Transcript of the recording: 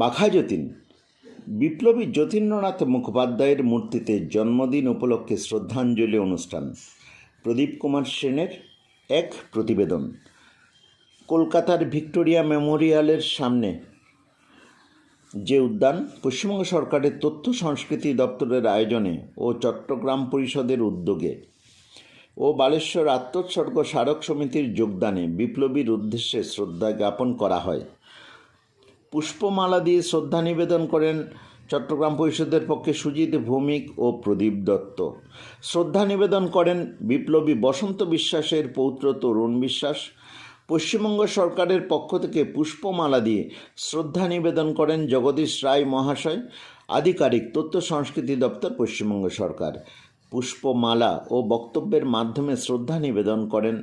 বাঘা যতীন। বিপ্লবী যতীন্দ্রনাথ মুখোপাধ্যায়ের মূর্তিতে জন্মদিন উপলক্ষে শ্রদ্ধাঞ্জলি অনুষ্ঠান। প্রদীপ কুমার সেনের এক প্রতিবেদন। কলকাতার ভিক্টোরিয়া মেমোরিয়ালের সামনে যে উদ্যান, পশ্চিমবঙ্গ সরকারের তথ্য সংস্কৃতি দপ্তরের আয়োজনে ও চট্টগ্রাম পরিষদের উদ্যোগে ও বালেশ্বর আত্মোৎসর্গ স্মারক সমিতির যোগদানে বিপ্লবীর উদ্দেশ্যে শ্রদ্ধা জ্ঞাপন করা হয়। পুষ্পমালা দিয়ে শ্রদ্ধা নিবেদন করেন চট্টগ্রাম পরিষদের পক্ষে সুজিত ভৌমিক ও প্রদীপ দত্ত। শ্রদ্ধা নিবেদন করেন বিপ্লবী বসন্ত বিশ্বাসের পৌত্র তরুণ বিশ্বাস। পশ্চিমবঙ্গ সরকারের পক্ষ থেকে পুষ্পমালা দিয়ে শ্রদ্ধা নিবেদন করেন জগদীশ রায় মহাশয়, আধিকারিক তথ্য সংস্কৃতি দপ্তর পশ্চিমবঙ্গ সরকার। পুষ্পমালা ও বক্তব্যের মাধ্যমে শ্রদ্ধা নিবেদন করেন